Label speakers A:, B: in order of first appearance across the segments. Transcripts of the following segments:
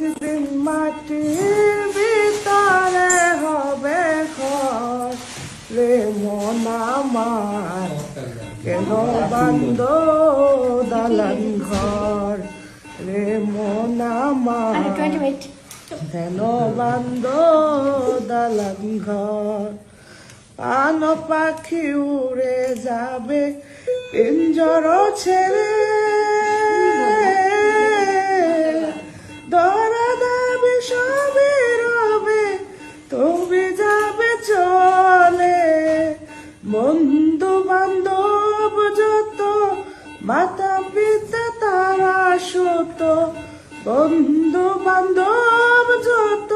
A: একদিন মাটির ভিতরে হবে ঘর। রে মন আমার কেন বান্ধ দালান ঘর? রে মন আমার কেন বান্ধ দালান ঘর? পান পাখি উড়ে যাবে পিঞ্জর ছেড়ে বন্ধু বান্ধব যত মাতা পিতা তারা সুত। বন্ধু বান্ধব যত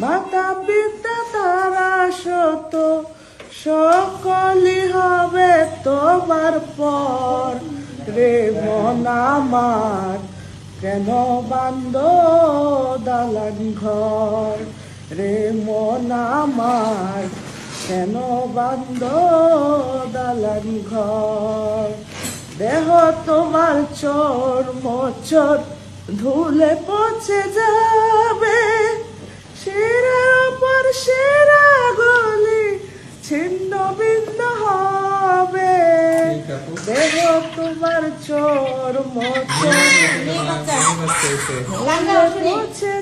A: মাতা পিতা তারা সত। সকলই হবে তোমার পর। রে মন আমার কেন বান্দ দালান ঘর? রে মন আমার কেন বান্দ দালান ঘর? দেহ তোমার চোর মচর ধুলে পচে যাবে। সেরা ওপর সেরা গলি ছিন্ন ভিন্ন হবে। দেহ তোমার চোর মোচর পচে